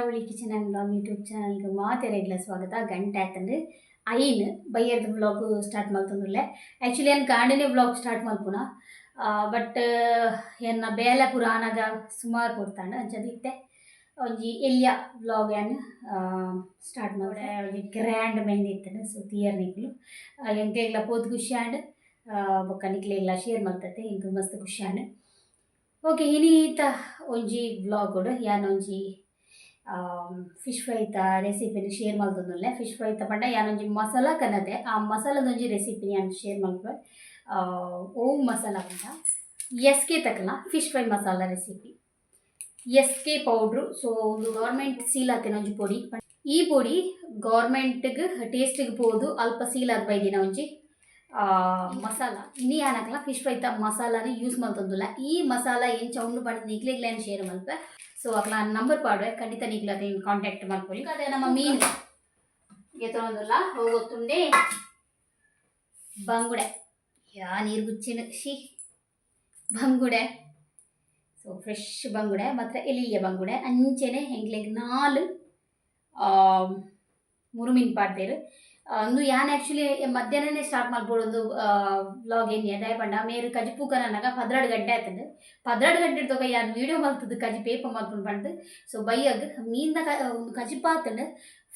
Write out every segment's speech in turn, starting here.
Chandravali kitchen and blog YouTube ಚಾನಲ್ಗೆ ಮಾತೆರೆಗ್ಲ ಸ್ವಾಗತ ಗಂಟೆ ಆಯ್ತಂದ್ರೆ ಐನ್ ಬೈಯರ್ದು ಬ್ಲಾಗ್ ಸ್ಟಾರ್ಟ್ ಮಾಡ್ತಂದ್ರಲ್ಲೇ ಆ್ಯಕ್ಚುಲಿ ಏನು ಗಾಂಡಿನೇ ಬ್ಲಾಗ್ ಸ್ಟಾರ್ಟ್ ಮಲ್ಪುನ ಬಟ್ ಎನ್ನ ಬೇಲೆ ಪುರಾಣದ ಸುಮಾರು ಕೊಡ್ತಾನೆ ಅಂಚದಿತ್ತೆ ಒಂಜಿ ಎಲ್ಯ ಬ್ಲಾಗ್ ಏನು ಸ್ಟಾರ್ಟ್ ಮಾಡಿ ಒಂಜಿ ಗ್ರ್ಯಾಂಡ್ ಮೆಹಂದಿ ಇರ್ತಾನೆ ಸೊ ತಿಯರ್ ನಿಕ್ಲು ಎಂಕ್ಲೆಗ್ಲ ಪೋದ್ ಖುಷಿ ಆಂಡ್ ಬೊಕ್ಕ ನಿಕ್ಲೆಗ್ಲ ಶೇರ್ ಮಾಡ್ತೈತೆ ಹಿಂಗೆ ಮಸ್ತ್ ಖುಷಿ ಆಂಡ್ ಓಕೆ ಇನೀತ ಒಂಜಿ ಬ್ಲಾಗ್ ಕೊಡು ಒಂಜಿ ಫಿಶ್ ಫ್ರೈತ ರೆಸಿಪಿನ ಶೇರ್ ಮಲ್ತೊಂದುಲ್ಲೆ ಫಿಶ್ ಫ್ರೈತ ಪಂಡ ಯಾನೊಂಜಿ ಮಸಾಲ ಕನ್ನದೆ ಆ ಮಸಾಲದೊಂಜಿ ರೆಸಿಪಿನ ಯಾನ್ ಶೇರ್ ಮಲ್ಪೆ ಓ ಮಸಾಲ ಪಂಡ S K ತಕಲ fish fry masala recipe S K powder so ಒಂದು ಗೌರ್ಮೆಂಟ್ ಸೀಲ್ ಆತೇನ ಒಂಜಿ ಪೊಡಿ. ಈ ಪೊಡಿ ಗೌರ್ಮೆಂಟ್ಗೆ ಟೇಸ್ಟಿಗೆ ಬೋದು ಅಲ್ಪ ಸೀಲ್ ಆದ ಬೈದಿನ ಒಂಜಿ ಮಸಾಲ. ಇನ್ನಿ ಏನಕ್ಕಲ್ಲ ಫಿಶ್ ಫ್ರೈತ ಮಸಾಲಾನ ಯೂಸ್ ಮಲ್ತೊಂದುಲ್ಲ ಈ ಮಸಾಲ ಏನು ಚೌಂಡು ಪಂಡ ನಿಕ್ಲಿಗ್ಲೇನು ಶೇರ್ ಮಲ್ಪೆ ಸೊ ಅಕ್ಲ ನಂಬರ್ ಪಾಡ್ವೆ ಖಂಡಿತ ನೀಗ್ಲ ಅದೇನು ಕಾಂಟ್ಯಾಕ್ಟ್ ಮಾಡ್ಕೊಳ್ಳಿ. ಅದೇ ನಮ್ಮ ಮೀನು. ಹೋಗೋ ತುಂಡೆ. ಬಂಗುಡೆ. ಯಾ ನೀರು ಗುಚ್ಚಿನ. ಶಿ ಬಂಗುಡೆ. ಸೊ ಫ್ರೆಶ್ ಬಂಗುಡೆ. ಮಾತ್ರ ಎಲಿಯ ಬಂಗುಡೆ. ಅಂಚೆನೆ ಹೆಂಗ್ಲೆಗ್ ನಾಲ್ ಮುರುಮಿನ್ ಪಾಡ್ದೇರು. ಒಂದು ಯಾನ್ ಆಕ್ಚುಲಿ ಮಧ್ಯಾಹ್ನನೇ ಸ್ಟಾರ್ಟ್ ಮಾಡ್ಬೋದು ಒಂದು ವ್ಲಾಗ್ ಇನ್ ಅದೇ ಪಂಡ. ಮೇರು ಕಜಿ ನನಗ ಪದ್ರಾಡು ಗಂಟೆ ಆಯ್ತದೆ ಪದ್ರಾಡು ಗಂಟೆ ತಗ ಯಾನ್ ವೀಡಿಯೋ ಮಾಡ್ತದೆ, ಕಜಿ ಪೇಪ ಮಾಡ್ಕೊಂಡು ಬಂದು ಸೊ ಬೈಯಾಗ ಮೀನ್ದ ಕ, ಒಂದು ಕಜಿ ಪಾತಂಡು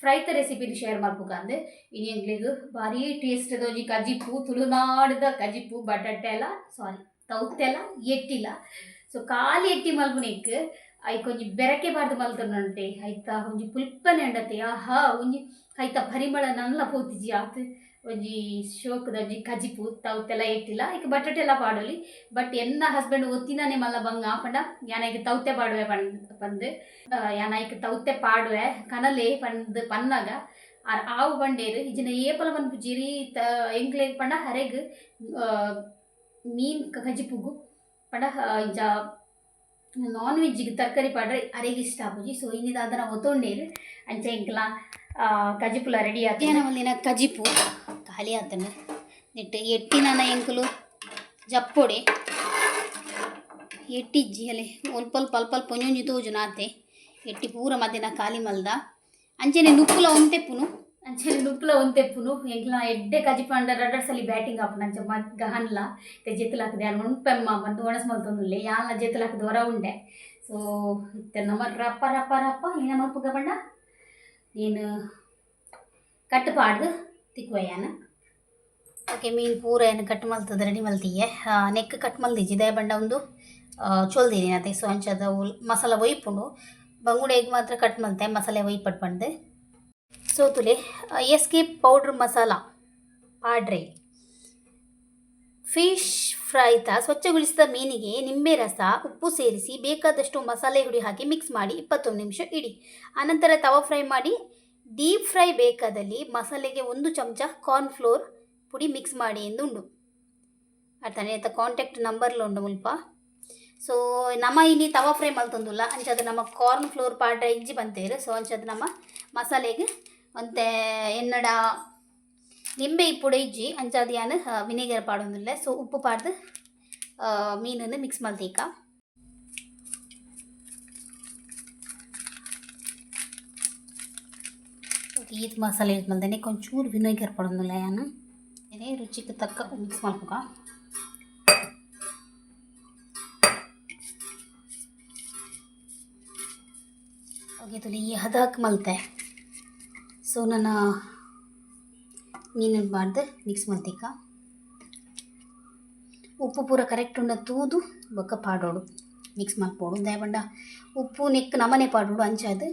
ಫ್ರೈತ ರೆಸಿಪಿನ ಶೇರ್ ಮಾಡ್ಬೇಕಂದು ಇನ್ನು ಎಂಗ್ಲಿಗೂ ಭಾರಿ ಟೇಸ್ಟ್ ಒಂಜಿ ಕಜಿಪು ತುಳುನಾಡಿದ ಕಜಿಪು ಬಟಾಟೆ ಎಲ್ಲ ಸಾರಿ ತೌತೆಲ್ಲ ಎಟ್ಟಿಲ್ಲ. ಸೊ ಕಾಲಿ ಎಟ್ಟಿ ಮಲ್ಪುನಿಕ್ ಐಕ್ ಒಂಜಿ ಬೆರಕೆ ಬಾರ್ದು ಮಲ್ತೊಂಡುಂಟೆ ಐತ ಒಂಜಿ ಪುಲ್ಪನೆ ಉಂಡತೆ ಆಹಾ, ಒಂಜಿ ಐತ ಪರಿಮಳ ನಲ್ಲ ಪೋತಿಜಿ ಆತ. ಒಂಜಿ ಶೋಕದ ಒಂಜಿ ಕಜಿಪು ತೌತೆಲ್ಲ ಇಟ್ಟಿಲ್ಲ ಆಯ್ಕೆ ಬಟಾಟೆ ಎಲ್ಲ ಪಾಡೋಲಿ. ಬಟ್ ಎನ್ನ ಹಸ್ಬೆಂಡ್ ಒತ್ತಿನಾನೆ ಮಲ್ಲ ಬಂಗ ಆಪಂಡ ಯಾನಾಯ್ಕೆ ತೌತೆ ಪಾಡುವೆ ಪಂದ್, ಪಂದು. ಯಾನಾಯ್ಕೆ ತೌತೆ ಪಾಡುವೆ, ಕನಲೆ ಪಂದ್, ಪನ್ನಾಗ. ಆರ್ ಆವು ಬಂಡೇರು. ಇಜಿನ ಏಪಲ ಬಂದು ಜಿರಿ ತ ಪಂಡ ಹರೆಗ್ ಮೀನ್ ಕಜಿಪುಗು ಪಂಡ ಇಂಚ ನಾನ್ ವೆಜ್ಜಿಗೆ ತರಕಾರಿ ಪಾಡ್ರೆ ಅರೆಗೆ ಇಷ್ಟ ಆಪುಜಿ ಸೊ ಇನ್ನಿದ ಅದರ ಒತ್ತೊಂಡೇರು ಅಂಚೆ ಇಂಕ್ಲ ಕಜಿಪುಲ ರೆಡಿ ಆತ. ಒಂದಿನ ಕಜಿಪು ಖಾಲಿ ಆತನ. ನೆಟ್ಟು ಎಟ್ಟಿನ ಎಂಕುಲು ಜಪ್ಪೊಡೆ. ಎಟ್ಟಿಜ್ಜಿ ಅಲೆ. ಒಲ್ಪ ಅಲ್ಪ ಅಲ್ಪ ಅಲ್ಪ ತೋಜು ನಾತೆ. ಎಟ್ಟಿ ಪೂರ ಮಧ್ಯಾಹ್ನ ಖಾಲಿ ಮಲ್ದ. ಅಂಚೆನೆ ನುಪ್ಪುಲ ಒಂತೆಪ್ಪುನು ಅಂಚೆನೆ ನುಪ್ಪುಲ ಒಂತೆಪ್ಪುನು ಎಂಕ್ಲ ಎಡ್ಡೆ ಕಜಿಪಂಡ ರಡ್ಡಡ್ ಸಲಿ ಬ್ಯಾಟಿಂಗ್ ಆಪುನ ಅಂಚ ಮಗ್ ಗಹನ್ಲ ಇತ್ತೆ ಜೆತ್ತಲಾಕದೆ ಯಾನ್ ಮುನ್ಪೆಮ್ಮ ಬಂದು ಒಣಸ್ ಮಲ್ತೊಂದುಲ್ಲೆ ಯಾನ್ಲ ಜೆತ್ತಲಾಕದೆ ಹೊರ ಉಂಡೆ. ಸೋ, ಇತ್ತೆ ನಮ ರಪ್ಪ ರಪ್ಪ ರಪ್ಪ. ಏನ ಮಲ್ಪುಗ ಬಂಡ ನೀನು ಕಟ್ಟು ಪಾಡ್ದು. ತಿಕ್ವಯಾನ ಓಕೆ, ಮೀನು ಪೂರ ಏನು ಕಟ್ ಮಲ್ತದ? ರೆಡಿ ಮಲ್ತಿಯೆ? ನೆಕ್ ಕಟ್ ಮಲ್ದಿಜ್ಜಿದೆ ಬಂಡ ಒಂದು ಚೊಲ್ದೀನಿ ಅದೇ ಸೊ ಅಂಚದ ಮಸಾಲ ಒಯ್ಪುಂಡು ಬಂಗುಡೆಗೆ ಮಾತ್ರ ಕಟ್ ಮಲ್ತೆ. ಮಸಾಲೆ ಒಯ್ಪಟ್ ಪಂಡು ಸೊ ತುಲೆ ಎಸ್ ಕೆ ಪೌಡ್ರ್ ಮಸಾಲ, ಪಾಡ್ರೆ. ಫಿಶ್ ಫ್ರೈತ ಸ್ವಚ್ಛಗೊಳಿಸಿದ ಮೀನಿಗೆ ನಿಂಬೆ ರಸ, ಉಪ್ಪು ಸೇರಿಸಿ ಬೇಕಾದಷ್ಟು ಮಸಾಲೆ ಹುಡಿ ಹಾಕಿ ಮಿಕ್ಸ್ ಮಾಡಿ ಇಪ್ಪತ್ತೊಂದು ನಿಮಿಷ ಇಡಿ. ಆನಂತರ ತವ ಫ್ರೈ ಮಾಡಿ, ಡೀಪ್ ಫ್ರೈ ಬೇಕಾದಲ್ಲಿ ಮಸಾಲೆಗೆ ಒಂದು ಚಮಚ ಕಾರ್ನ್ಫ್ಲೋರ್ ಪುಡಿ ಮಿಕ್ಸ್ ಮಾಡಿ ಎಂದು ಉಂಡು ಅರ್ಥನೆ ಆಯ್ತಾ? ಕಾಂಟ್ಯಾಕ್ಟ್ ನಂಬರ್ಲು ಉಂಡು ಮುಲ್ಪ. ಸೊ, ನಮ್ಮ ಇಲ್ಲಿ ತವ ಫ್ರೈ ಮಲ್ತೊಂದುಲ್ಲ ಅಂಚಾದ್ರೆ ನಮ್ಮ ಕಾರ್ನ್ ಫ್ಲೋರ್ ಪಾಡ್ರೆ ಇಜ್ಜಿ ಬಂತೇರು, ಸೊ ಅಂಚಾದ್ರೆ ನಮ್ಮ ಮಸಾಲೆಗೆ ಒಂತೆ ಎನ್ನಡ ನಿಂಬೆ ಇಪ್ಪುಡ ಇಜ್ಜಿ ಅಂಚಾದ ಯಾನು ವಿನೆಗರ್ ಪಾಡೊಂದುಲ್ಲ ಸೊ ಉಪ್ಪು ಪಾಡ್ದು ಮೀನನ್ನು ಮಿಕ್ಸ್ ಮಲ್ತೀಕ ಈದ್ ಮಸಾಲೆ ಯೂಸ್ ಮಾಡ್ದೇನೆ ಒಂಚೂರು ವಿನೆಗರ್ ಪಡೋದಿಲ್ಲ ಯಾನು ಏನೇ ರುಚಿಗೆ ತಕ್ಕ ಮಿಕ್ಸ್ ಮಾಡ್ಬೇಕ ಓಕೆ ತುಲಿ ಈ ಹದಕ್ಕೆ ಮಲ್ತೆ ಸೊ, ನನ್ನ ಮೀನನ್ನು ಮಾಡಿದೆ ಮಿಕ್ಸ್ ಮಾಡ್ತೀಕ ಉಪ್ಪು ಪೂರ ಕರೆಕ್ಟ್ ಉಂಡ ತೂದು, ಬೊಕ್ಕ ಪಾಡೋಡು. ಮಿಕ್ಸ್ ಮಾಡ್ಬೋಡು ದಯಬಂಡ ಉಪ್ಪು ನೆಕ್ ನಮನೆ ಪಾಡೋಡು ಅಂಚಾದು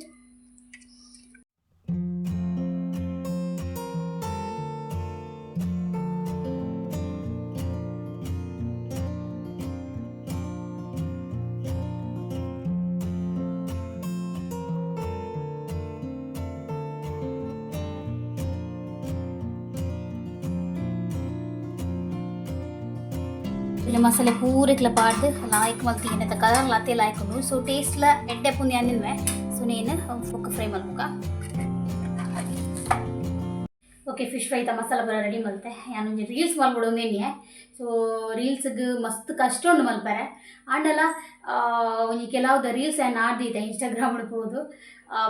ಇಲ್ಲಿ ಮಸಾಲೆ ಪೂರಕ್ಲ ಪಾಡ್ದು ಲಾಯ್ಕ್ ಮಲ್ತಿ ಏನಂತ ಕಲರ್ ಲಾತೆ ಲಾಯ್ಕ್ ಸೊ ಟೇಸ್ಟ್ಲ ಎಡ್ಡೆ ಪುನಿ ಅನ್ನಿಲ್ವೆ ಸೊ ನೇನು ಒಕ್ಕ ಫ್ರೈ ಮಲ್ಮುಗ ಓಕೆ ಫಿಶ್ ಫ್ರೈ ತ ಮಸಾಲ ಬರ ರೆಡಿ ಮಲ್ತೆ ಯಾನೊಂದು ರೀಲ್ಸ್ ಮಲ್ಬಿಡೋಂಗೇನೆ ಸೊ ರೀಲ್ಸ್ಗೆ ಮಸ್ತ್ ಕಷ್ಟ ಉಂಡು ಮಲ್ಪಾರೆ ಆಂಡಲ್ಲ ಒಂಜಿ ಕೆಲವ್ದು ರೀಲ್ಸ್ ಏನು ಆಡ್ದೈತೆ ಇನ್ಸ್ಟಾಗ್ರಾಮ್ ಉಡ್ಬೋದು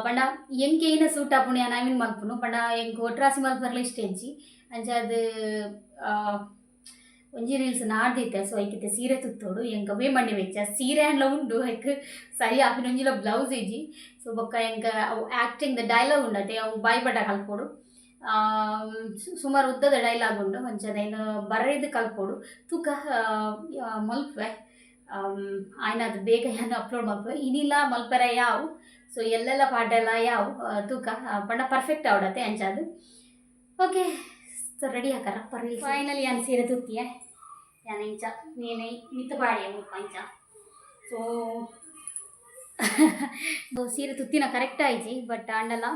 ಪಂಡ ಎಂಗೆ ಏನ ಸೂಟ್ ಆಪುಣಿ ನಾವೇನು ಮಲ್ಪುನು ಪಂಡ ಹೆಂಗೆ ಒಟ್ರಾಸಿ ಮಲ್ಪರ್ಲ ಇಷ್ಟೇಜ್ಜಿ ಅಂಜ ಅದು ಒಂಜಿ ರೀಲ್ಸ್ ನಾಡ್ದಿತ್ತೆ ಸೊ ಐಕಿತ್ತೆ ಸೀರೆ ತುತ್ತೋಡು, ಎಂಕ ವೇ ಮಣ್ಣೆ ವೆಚ್ಚ. ಸೀರೆ ಅಂಡ್ಲ ಉಂಡು ಐಕ್ ಸರಿ ಆಪಿನೊಂಜಿಲ ಬ್ಲೌಸ್ ಇಜಿ ಸೊ ಬೊಕ್ಕ ಎಂಕ ಅವು ದ ಡೈಲಾಗ್ ಉಂಡತೆ, ಅವು ಬಾಯಿ ಬಡ ಕಲ್ಪೋಡು. ಸುಮಾರು ಉದ್ದದ ಡೈಲಾಗ್ ಉಂಡು ಏನು ಬರೆದು ಕಲ್ಪೋಡು. ತೂಕ ಮಲ್ಪೆ ಆಯ್ನ ಅದು ಬೇಗ ಏನು ಅಪ್ಲೋಡ್ ಮಲ್ಪೆ ಇನಿಲ್ಲ ಮಲ್ಪೆರ ಯಾವು ಸೊ ಎಲ್ಲೆಲ್ಲ ಪಾಠ ಎಲ್ಲ ಯಾವು ತುಕ ಪಂಡ ಪರ್ಫೆಕ್ಟ್ ಆವಡತೆ ಅಂಚಾದು. ಓಕೆ ಸೊ ರೆಡಿ ಹಾಕಾರ ಪರ್ಲಿ ಫೈನಲಿ ಏನು ಸೀರೆ ತುತ್ತಿಯೆ? त्यांच्या नेने इत ಬಾಳೆ ಮುಪ್ಪಂಚ. ಸೊ ಸೀರೆ ತುತ್ತಿನ ಕರೆಕ್ಟ್ ಆಯ್ಜಿ ಬಟ್ ಆಂಡಲ್ಲ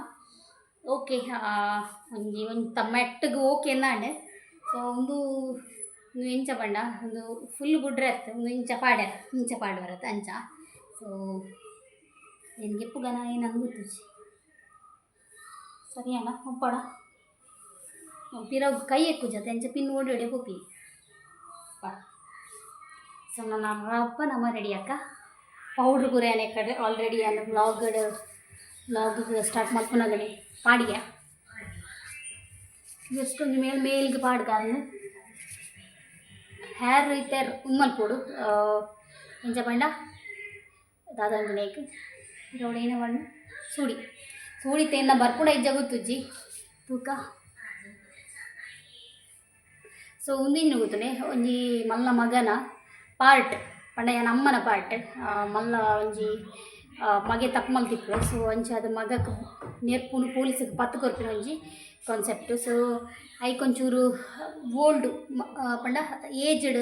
ಓಕೆ ಒಂಜಿ, ಒಂದು ತಮ್ಮೆಟ್ಟಿಗೆ ಓಕೆ ಅಂದಾಂಡೆ. ಸೊ ಒಂದು ಇಂಚ ಬಂಡ ಒಂದು ಫುಲ್ ಬುಡ್ರೆ ಅತ್ತ ಒಂದು ಇಂಚ ಪಾಡ್ಯ, ಇಂಚ ಪಾಡ ಬರತ್ತೆ ಅಂಚ. ಸೊ ಏನು ಗೆಪ್ಪುಗನ ಏನಂದು ಗೊತ್ತಿಚ್ಚಿ ಸರಿ ಅಣ್ಣ ಒಪ್ಪಡ? ಪಿರ ಕೈ ಎಕ್ಕುಜ ಎಂಚ ಪಿನ್ ಓಡಿ ಹೊಡೆ ಹೋಗಿ ಸೊ ನನ್ನ ಅಪ್ಪ, ನಮ್ಮ ರೆಡಿ ಅಕ್ಕ? ಪೌಡ್ರ್ ಗುರಿಯಾನೆ ಕಡೆ ಆಲ್ರೆಡಿ ಅನ್ನ ಬ್ಲಾಗ್ ಬ್ಲಾಗ್ ಸ್ಟಾರ್ಟ್ ಮಾಡ್ಕೊಂಡಾಗಡೆ ಪಾಡಿಗೆ. ಎಷ್ಟೊಂದು ಮೇಲ್ ಮೇಲ್ಗೆ ಹ್ಯಾರ್ ಹೇರ್ ಇತ್ತೇರ್ ಉಮ್ಮಲ್ಪೋಡು ಎಂಜ ಪಂಡ? ದಾದಂದು ನೇಕ್ ಇರೋಡು ಏನೋ ಬಣ್ಣ ಸೂಡಿ. ಸೂಡಿ ತೇನ ಬರ್ಪುಡ ಇಜ್ಜ ಗೊತ್ತುಜ್ಜಿ ತೂಕ? ಸೊ ಉಂದಿನ ಗೊತ್ತುನೆ, ಒಂಜಿ ಮಲ್ಲ ಮಗನ ಪಾರ್ಟ್ ಪಂಡ ಅಮ್ಮನ ಪಾರ್ಟ್. ಮಲ್ಲ ಒಂಜಿ ಮಗೆ ತಪ್ಪು ಮಲ್ತಿಪ್ಪು ಸೊ ಅಂಚ ಅದು ಮಗಕ್ಕೆ ನೆರ್ಪುನು ಪೊಲೀಸಿಗೆ ಪತ್ತು ಕೊರ್ಪಿನ ಒಂಜಿ ಕಾನ್ಸೆಪ್ಟ್ ಸೊ ಐಕೊಂಚೂರು ಓಲ್ಡ್ ಪಂಡ ಏಜ್ಡ್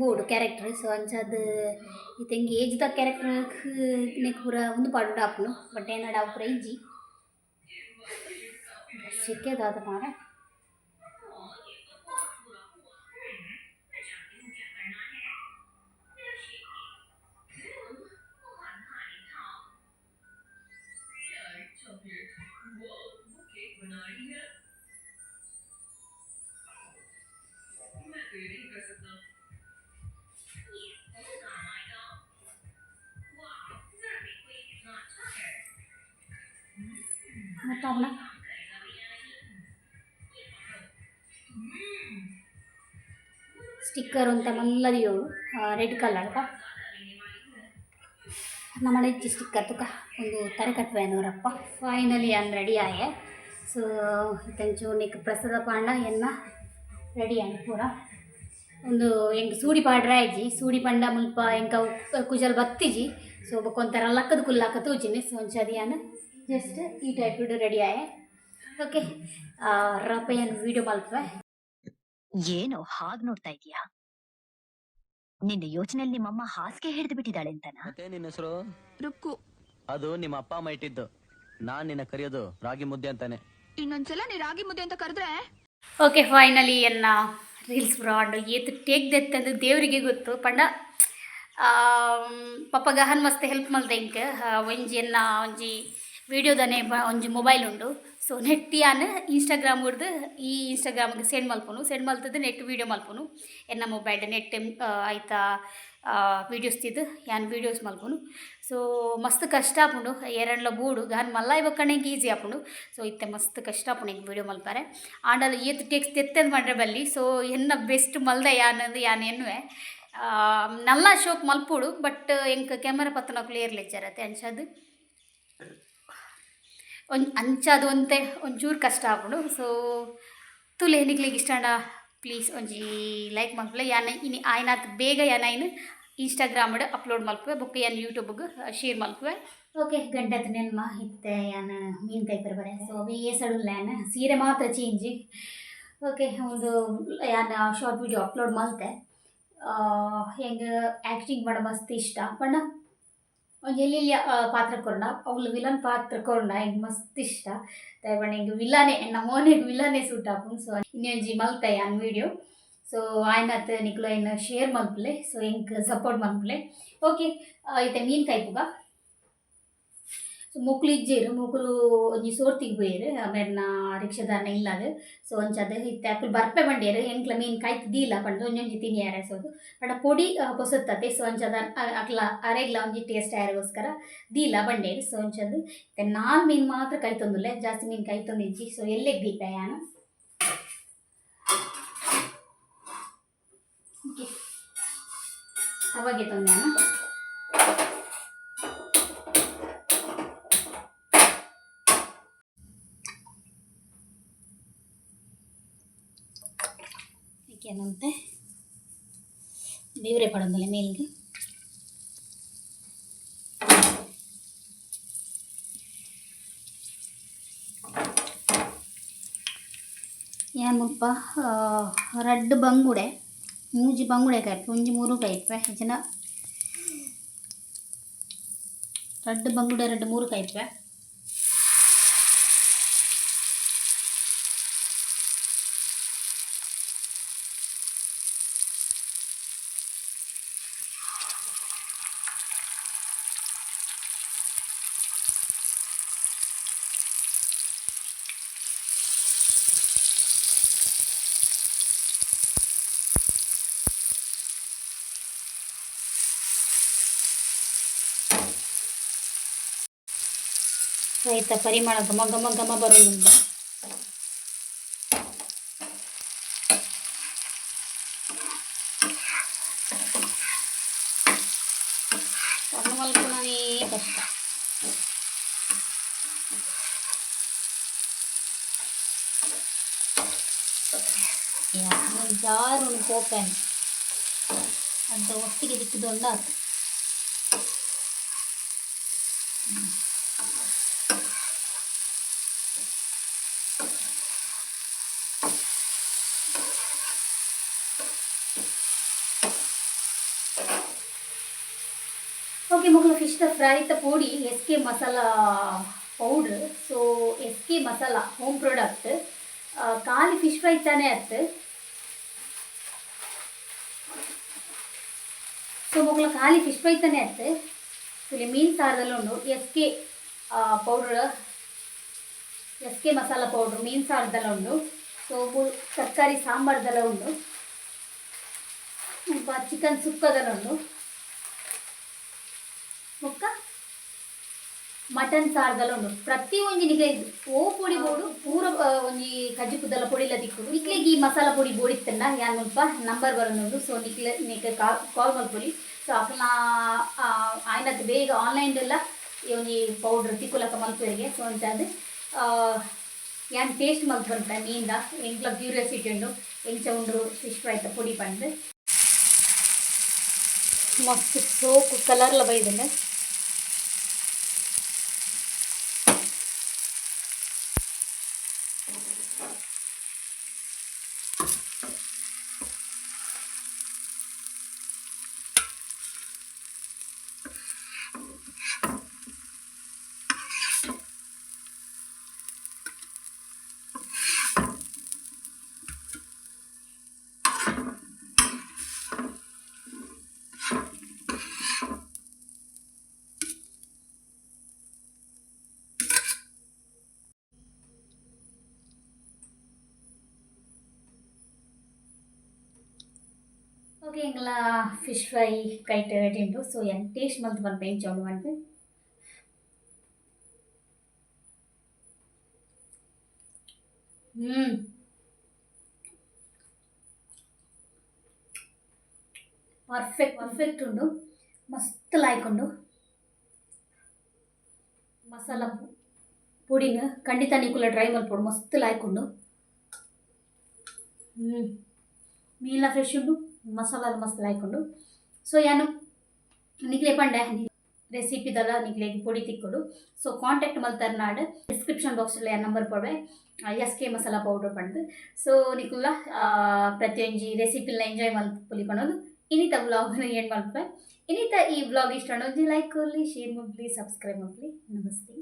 ಬೋರ್ಡ್ ಕ್ಯಾರೆಕ್ಟರ್ ಸೊ ಅಂಚದು ಇತ್ತಂಗೆ ಏಜ್ ದ ಕ್ಯಾರೆಕ್ಟರ್ ನೆಕ್ ಪೂರ ಒಂದು ಪಾಡು ಆಪುನು ಬಟ್ ಏನಾಡ ಪೂರ ಇಜ್ಜಿ ಸಿಕ್ಕೇದಾದ ಮಾರ. ಸ್ಟಿಕ್ಕರ್ ಅಂತ ಮಲ್ಲದಿ ರೆಡ್ ಕಲರ್ ನಮ್ಮನೆ ಇಚ್ಚಿ ಸ್ಟಿಕ್ಕರ್ ತುಕ ಒಂದು ತರ ಕಟ್ವೆ ಅನ್ನೋರಪ್ಪ. ಫೈನಲಿ ಅನ್ ರೆಡಿ ಆಯೆ. ಸೊ ಇತ್ತಂಚು ನಿಕ್ ಪ್ರಸಾದ ಪಾಂಡ, ಎನ್ನ ರೆಡಿ ಆಯ್ತು ಪೂರ. ಒಂದು ಎಂಕ್ ಸೂಡಿ ಪಾಡ್ರೆ ಆಯ್ಜಿ ಸೂಡಿ ಪಂಡ, ಮುಲ್ಪ ಉ- ಕುಜಲ್ ಬತ್ತಿಜಿ. ಸೊ ಬೊಕ್ಕೊಂಥರ ಲಕ್ಕದ ಕುಲ್ಲಾಕ ತೂಚಿನಿ. ಸೊ ಒಂಚದಿ ಅನ್ನ ಜಸ್ಟ್ ಈ ಟೈಪ್ ರೆಡಿ ಆಯೆ. ಓಕೆ ರಪಯ್ಯನ್ ವೀಡಿಯೋ ಮಲ್ಪೆ ಏನೋ ಹಾಗ್ ನೋಡ್ತಾ ಇದೀಯಾ ನಿನ್ನ ಯೋಚನೆಯಲ್ಲಿ ನಿಮ್ಮಮ್ಮ ಹಾಸಿಗೆ ಹಿಡಿದು ಬಿಟ್ಟಿದ್ದಾಳೆ ಅಂತನಾ? ಮತ್ತೆ ನಿನ್ನ ಹೆಸರು? ರುಕ್ಕು. ಅದು ನಿಮ್ಮ ಅಪ್ಪ ಅಮ್ಮ ಇಟ್ಟಿದ್ದು. ನಾನ್ ನಿನ್ನ ಕರೆಯೋದು ರಾಗಿ ಮುದ್ದೆ ಅಂತಾನೆ. ಇನ್ನೊಂದ್ಸಲ ನೀ ರಾಗಿ ಮುದ್ದೆ ಅಂತ ಕರೆದ್ರೆ? ಓಕೆ ಫೈನಲಿ ಎನ್ನ ರೀಲ್ಸ್ ಬ್ರಾಡ್ ಏತು ಟೇಕ್ ದೆತ್ತಂದು ದೇವರಿಗೆ ಗೊತ್ತು. ಪಂಡ ಪಪ್ಪ ಗಹನ್ ಮಸ್ತ್ ಹೆಲ್ಪ್ ಮಲ್ದೆ ಇಂಕ್. ಒಂಜಿ ಎನ್ನ ಒಂಜಿ ವಿಡಿಯೋದನೆ ಬ ಒಂಜಿ ಮೊಬೈಲ್ ಉಂಡು. ಸೊ ನೆಟ್ ಯಾನ್ ಇನ್ಸ್ಟಾಗ್ರಾಮ್ ಹಿಡ್ದು ಈ ಇನ್ಸ್ಟಾಗ್ರಾಮ್ಗೆ ಸೆಂಡ್ ಮಲ್ಪನು ಸೆಂಡ್ ಮಲ್ತದ್ದು ನೆಟ್ ವೀಡಿಯೋ ಮಲ್ಪುನು ಎನ್ನ ಮೊಬೈಲ್ ನೆಟ್ ಆಯ್ತಾ ವೀಡಿಯೋಸ್ ತಿದ್ದು ಯಾನ್ ವೀಡಿಯೋಸ್ ಮಲ್ಪುನು ಸೊ ಮಸ್ತ್ ಕಷ್ಟ ಆಪುಂಡು. ಎರಡ್ಲ ಬೂಡು ಗಾನ್ ಮಲ್ಲ ಇವಾಗ ಈಸಿ ಆಪುಂಡು. ಸೊ ಇತ್ತೆ ಮಸ್ತ್ ಕಷ್ಟ ಆಪುಂಡು ಹಿಂಗೆ ವೀಡಿಯೋ ಮಲ್ಪಾರೆ. ಆಂಡಲ್ ಏತ್ ಟೆಕ್ಸ್ ತೆತ್ತಂದು ಮಾಡ್ರೆ ಬಲ್ಲಿ. ಸೊ ಎನ್ನ ಬೆಸ್ಟ್ ಮಲ್ದ ಯಾನಂದು ಯಾನ್ ಎನ್ನುವೆ. ನಲ್ಲ ಶೋಕ್ ಮಲ್ಪುಡು ಬಟ್ ಹೆಂಗೆ ಕ್ಯಾಮರಾ ಪತ್ತನ ಕ್ಲಿಯರ್ ಲೆಚ್ಚರತ್ತೆ ಅಂಚದು ಒಂದ್ ಅಂಚದು ಅಂತೆ ಒಂಚೂರು ಕಷ್ಟ ಆಗ್ಬೋದು ಸೊ ತುಲೆ ನಿಕ್ಲಿಗೆ ಇಷ್ಟಂಡ ಪ್ಲೀಸ್ ಒಂಜಿ ಲೈಕ್ ಮಲ್ಪಲೆ ಯಾನ ಇನ್ನು ಆಯ್ನಾತ್ ಬೇಗ ಯಾನ ಇನ್ನು ಇನ್ಸ್ಟಾಗ್ರಾಮ್ಡ್ ಅಪ್ಲೋಡ್ ಮಲ್ಪುವೆ ಬುಕ್ ಯಾನ್ ಯೂಟ್ಯೂಬ್ಗೆ ಶೇರ್ ಮಲ್ಪುವೆ. ಓಕೆ ಗಂಟೆ ನೆನ್ಮ ಇತ್ತೆ ಯಾನ ಮೀನ್ ಕೈ ಬರೆ ಸೊ ಅవి ಏಸಡುಲ್ಲ ಯಾನ ಸೀರೆ ಮಾತ್ರ ಚೇಂಜ್. ಓಕೆ ಒಂದು ಯಾನ ಶಾರ್ಟ್ ವಿಡಿಯೋ ಅಪ್ಲೋಡ್ ಮಾಡ್ತೆ ಹೆಂಗೆ ಆ್ಯಕ್ಟಿಂಗ್ ಮಾಡೋ ಮಸ್ತ್ ಇಷ್ಟ. ಒಂದು ಎಲ್ಲೆಲ್ಲಿ ಪಾತ್ರ ಕೊರಣ ಅವ್ಳು ವಿಲನ್ ಪಾತ್ರ ಕೊರಣ ಹೆಂಗೆ ಮಸ್ತ್ ಇಷ್ಟ. ತಗೊಂಡು ಹೆಂಗೆ ವಿಲನೇ ನಮ್ಮ ಮನೆಗೆ ವಿಲನೇ ಸೂಟ್ ಹಾಕೊಂಡು ಸೊ ಇನ್ನೊಂಜಿ ಮಲ್ತೆ ಅನ್ ವಿಡಿಯೋ ಸೊ ಆಯ್ನತ್ ನಿಕ್ಲೋ ಏನು ಶೇರ್ ಮಲ್ಪಲೆ. ಸೊ ಹೆಂಗೆ ಸಪೋರ್ಟ್ ಮಲ್ಪಲೆ. ಓಕೆ ಐತೆ ಮೀನು ಕೈಪುಗ ಸೊ ಮುಕ್ಳು ಇಜ್ಜೇರು ಮೊಕ್ಲು ಒಂಜಿ ಸೋರ್ತಿಗೆ ಪೋಯರು ಅಮೇರ್ನ ರಿಕ್ಷಾದಾರನ ಇಲ್ಲಾಗ ಸೊ ಒಂಚದ ಇತ್ತೆ ಅಕ್ಲು ಬರ್ಪೆ ಬಂಡೇರು ಎಂಕ್ಲ ಮೀನು ಕಾಯ್ತು ದೀಲ ಪಂಡು ಒಂಜೊಂಜಿ ತಿನಿಯಾರೆ ಸೋದು ಪಂಡ ಪೊಡಿ ಪೊಸತ್ತತೆ, ಸೊ ಒಂಚದ ಅಕ್ಲ ಅರೆಗ್ಲ ಒಂಜಿ ಟೇಸ್ಟ್ ಆಯರಿಗೋಸ್ಕರ ದೀಲ ಬಂಡೇರು. ಸೊ ಒಂಚದು ಇತ್ತೆ ನಾಲ್ ಮೀನು ಮಾತ್ರ ಕೈತೊಂದುಲ್ಲೆ, ಜಾಸ್ತಿ ಮೀನು ಕೈತೊಂದಿಜ್ಜಿ ಸೊ ಎಲ್ಲೆಗ್ ದೀಪ ಯಾನು? ಅವಾಗೆ ತೊಂದ್ಯಾನ? ಏನಂತೆ ಬೇವ್ರೆ ಪಡೋದಿಲ್ಲ ಮೇಲ್ಗೆ ಏನಪ್ಪ ರಡ್ಡು ಬಂಗುಡೆ ಮೂಜಿ ಬಂಗುಡೆ ಕಾಯ್ಪೆ ಒಂಜಿ ಮೂರು ಕಾಯ್ಪೆ ಜನ ರಡ್ಡು ಬಂಗುಡೆ ರಡ್ಡು ಮೂರು ಕಾಯ್ಪೆ ಆಯ್ತಾ ಪರಿಮಳ ಘಮ ಘಮ ಘಮ ಬರೋದ್ರಿಂದ ಸಣ್ಣ ಮಲ್ಕೊಳನೇ ಕಷ್ಟ ಜಾರು ಕೋಪನ್ ಅಂತ ಒಟ್ಟಿಗೆ ದಿಕ್ಕುದೊಂಡ ಓಕೆ ಮಕ್ಕಳು fish fry ಪೂಡಿ S K masala powder so S K masala home product ಖಾಲಿ ಫಿಶ್ ಫ್ರೈ ತಾನೇ ಆಯ್ತು ಸೊ ಮಕ್ಕಳು ಖಾಲಿ ಫಿಶ್ ಫ್ರೈ ತಾನೇ ಆಯ್ತು ಇಲ್ಲಿ ಮೀನ್ ಸಾರದಲ್ಲಿ ಉಂಡು S K powder S K masala powder ಮೀನ್ ಸಾರದಲ್ಲಿ ಉಂಡು ಸೊ ತರಕಾರಿ ಸಾಂಬಾರ್ದೆಲ್ಲ ಉಂಡು ಚಿಕನ್ ಸುಕ್ಕದಲ್ಲ ಉಂಡು ಮಟನ್ ಸಾರ್ದಲ್ಲ ಉಂಡು ಪ್ರತಿ ಒಂಜಿನಿಗೆ ಓ ಪೊಡಿ ಬೋಡು ಪೂರ ಆ, ಒಂಜಿ ಕಜ್ಜಿ ಕುದ್ದಲ ಪೊಡಿಲ ದಿಕ್ಕುಡು ಇಕ್ಲೆಗ್ ಈ ಮಸಾಲ ಪೊಡಿ ಬೋಡಿತ್ತಂಡ ಯಾನ್ ಮುಲ್ಪ ನಂಬರ್ ಬರೋದು ಸೊ ನಿಕ್ಲೆ ನಿಕ್ ಕಾಲ್ ಮಲ್ಪೊಲಿ ಸೊ ಅಕ್ಲ ಆಯ್ನತ್ ಬೇಗ ಆನ್ಲೈನ್ ಈ ಒಂಜಿ ಪೌಡ್ರ್ ತಿಕ್ಕುಲಕ ಮಲ್ಪರಿಗೆ ಸೊ ಅದು ಯಾನ್ ಟೇಸ್ಟ್ ಮಲ್ತು ನೀಂದ ಎಂಕ್ಲ ಕ್ಯೂರಿಯಾಸಿಟಿ ಉಂಡು ಎಂಚ ಉಂಡು ಫಿಶ್ ಫ್ರೈತ ಪೊಡಿ ಪಂಡ್. ಮಸ್ತ್ ಸೋಕು ಕಲರ್ಲ ಬೈದಂಡೆ ಓಕೆ ಎಂಗ್ಲ ಫಿಶ್ ಫ್ರೈ ಕೈಟ್ ರೆಡಿ ಸೊ ಏನು ಟೇಸ್ಟ್ ಮಲ್ತು ಬಂದು ಬೆಂಚ್ ಅವಳು ಬಂದು ಹ್ಞೂ ಪರ್ಫೆಕ್ಟ್ ಪರ್ಫೆಕ್ಟ್ ಉಂಡು ಮಸ್ತ್ ಲಾಯ್ಕೊಂಡು ಮಸಾಲ ಪು- ಪುಡಿನ ಖಂಡಿತ ನಿಕುಲ ಟ್ರೈ ಮಲ್ಪೊಡು ಮಸ್ತ್ ಲಾಯ್ಕೊಂಡು ಹ್ಞೂ ಮೀನ ಫ್ರೆಶ್ ಉಂಡು ಮಸಾಲ ಮಸ್ತ್ ಲಾಯ್ಕೊಂಡು ಸೊ ಏನು ನಿಕ್ಲೆ ಪಂಡೆ ರೆಸಿಪಿದಲ್ಲ ನಿಕ್ಲೆ ಪುಡಿ ತಿಕ್ಕೊಡು. ಸೊ ಕಾಂಟ್ಯಾಕ್ಟ್ ಮಲ್ತಾರ ನಾಡ್ ಡಿಸ್ಕ್ರಿಪ್ಷನ್ ಬಾಕ್ಸಲ್ಲಿ ಆ ನಂಬರ್ ಕೊಡ್ವೆ. ಎಸ್ ಕೆ ಮಸಾಲ ಪೌಡರ್ ಪಂಡು. ಸೊ ನಿಕುಲ್ಲ ಪ್ರತಿಯೊಂಜಿ ರೆಸಿಪಿನ ಎಂಜಾಯ್ ಮಲ್ಪೊಲಿ ಪಣೋದು ಇನ್ನಿತ ವ್ಲಾಗ್ನ ಏನು ಮಲ್ಪೆ? ಇನ್ನಿತ ಈ ವ್ಲಾಗ್ ಇಷ್ಟ ಲೈಕ್ ಕೊಡ್ಲಿ ಶೇರ್ ಮಾಡ್ಲಿ ಸಬ್ಸ್ಕ್ರೈಬ್ ಮಾಡ್ಲಿ. ನಮಸ್ತೆ.